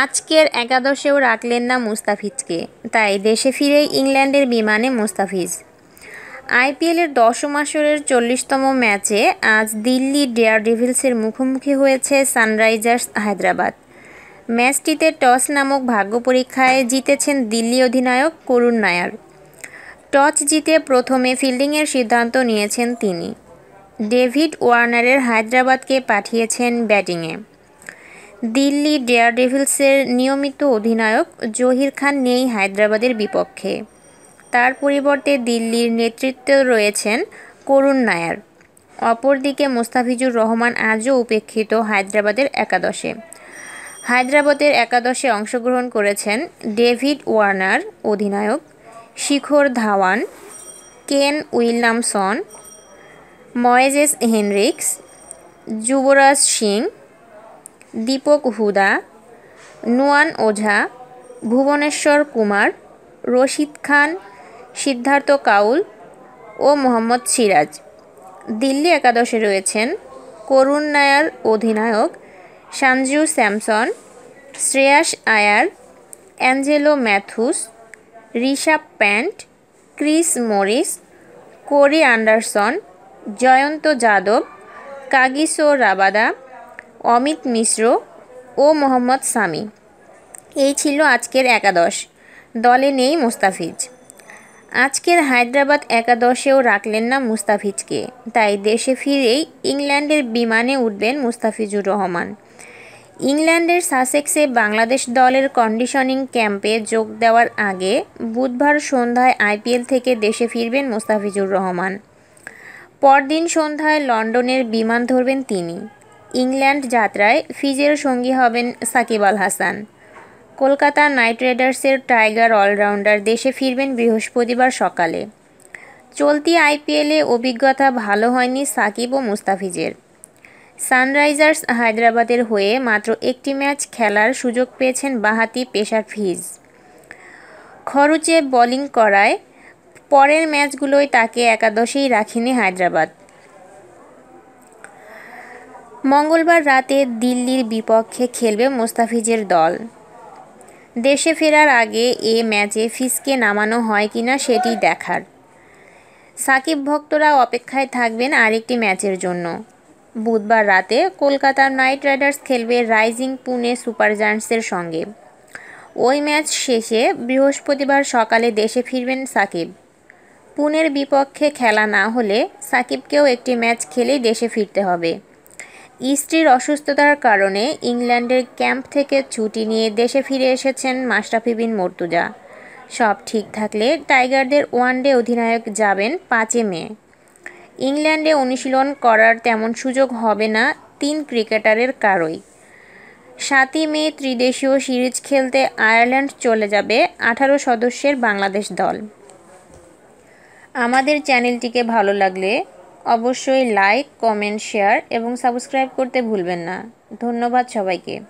আজকের একাদশেও রাখলেন না মুস্তাফিজকে, তাই দেশে ফিরেই ইংল্যান্ডের বিমানে মুস্তাফিজ। আইপিএলের দশম আসরের চল্লিশতম ম্যাচে আজ দিল্লি ডেয়ার ডেভিলসের মুখোমুখি হয়েছে সানরাইজার্স হায়দ্রাবাদ। ম্যাচটিতে টস নামক ভাগ্য পরীক্ষায় জিতেছেন দিল্লি অধিনায়ক করুণ নায়ার। টস জিতে প্রথমে ফিল্ডিংয়ের সিদ্ধান্ত নিয়েছেন তিনি। ডেভিড ওয়ার্নারের হায়দ্রাবাদকে পাঠিয়েছেন ব্যাটিংয়ে। দিল্লি ডেয়ার ডেভিলসের নিয়মিত অধিনায়ক জহির খান নেই হায়দ্রাবাদের বিপক্ষে। তার পরিবর্তে দিল্লির নেতৃত্বে রয়েছেন করুণ নায়ার। অপরদিকে মুস্তাফিজুর রহমান আজও উপেক্ষিত হায়দ্রাবাদের একাদশে। হায়দ্রাবাদের একাদশে অংশগ্রহণ করেছেন ডেভিড ওয়ার্নার অধিনায়ক, Shikhar Dhawan, Kane Williamson, Moises Henriques, Yuvraj Singh Deepak Hooda, Nuwan Ojha, Bhuvneshwar Kumar, Rashid Khan, Siddharth Kaul ও মোহাম্মদ সিরাজ। দিল্লি একাদশে রয়েছেন করুণ নায়ার অধিনায়ক Sanju Samson, Shreyas Iyer, Angelo Mathews, Rishabh Pant, Chris Morris, Corey Anderson Jayant Yadav, Kagiso Rabada Amit Mishra ও মোহাম্মদ সামি। এই ছিল আজকের একাদশ। দলে নেই মুস্তাফিজ। আজকের হায়দ্রাবাদ একাদশেও রাখলেন না মুস্তাফিজকে। তাই দেশে ফিরেই ইংল্যান্ডের বিমানে উঠবেন মুস্তাফিজুর রহমান। ইংল্যান্ডের সাসেক্সে বাংলাদেশ দলের কন্ডিশনিং ক্যাম্পে যোগ দেওয়ার আগে বুধবার সন্ধ্যায় আইপিএল থেকে দেশে ফিরবেন মুস্তাফিজুর রহমান। পরদিন সন্ধ্যায় লন্ডনের বিমান ধরবেন তিনি। ইংল্যান্ড যাত্রায় ফিজের সঙ্গী হবেন সাকিব আল হাসান। কলকাতা নাইট রাইডার্সের টাইগার অলরাউন্ডার দেশে ফিরবেন বৃহস্পতিবার সকালে। চলতি আইপিএলে অভিজ্ঞতা ভালো হয়নি সাকিব ও মুস্তাফিজের। সানরাইজার্স হায়দ্রাবাদের হয়ে মাত্র একটি ম্যাচ খেলার সুযোগ পেয়েছেন বাহাতি পেশার ফিজ। খরচে বোলিং করায় পরের ম্যাচগুলোয় তাকে একাদশেই রাখেনি হায়দ্রাবাদ। মঙ্গলবার রাতে দিল্লির বিপক্ষে খেলবে মোস্তাফিজের দল। দেশে ফেরার আগে এ ম্যাচে ফিসকে নামানো হয় কিনা সেটি দেখার। সাকিব ভক্তরা অপেক্ষায় থাকবেন আরেকটি ম্যাচের জন্য। বুধবার রাতে কলকাতার নাইট রাইডার্স খেলবে রাইজিং পুনে সুপার জায়ান্টসের সঙ্গে। ওই ম্যাচ শেষে বৃহস্পতিবার সকালে দেশে ফিরবেন সাকিব। পুনের বিপক্ষে খেলা না হলে সাকিবকেও একটি ম্যাচ খেলেই দেশে ফিরতে হবে। স্ত্রীর অসুস্থতার কারণে ইংল্যান্ডের ক্যাম্প থেকে ছুটি নিয়ে দেশে ফিরে এসেছেন মাশরাফি বিন মর্তুজা। সব ঠিক থাকলে টাইগারদের ওয়ানডে অধিনায়ক যাবেন পাঁচে মে। ইংল্যান্ডে অনুশীলন করার তেমন সুযোগ হবে না তিন ক্রিকেটারের কারোই। সাতই মে ত্রিদেশীয় সিরিজ খেলতে আয়ারল্যান্ড চলে যাবে আঠারো সদস্যের বাংলাদেশ দল। আমাদের চ্যানেলটিকে ভালো লাগলে অবশ্যই লাইক কমেন্ট শেয়ার এবং সাবস্ক্রাইব করতে ভুলবেন না। ধন্যবাদ সবাইকে।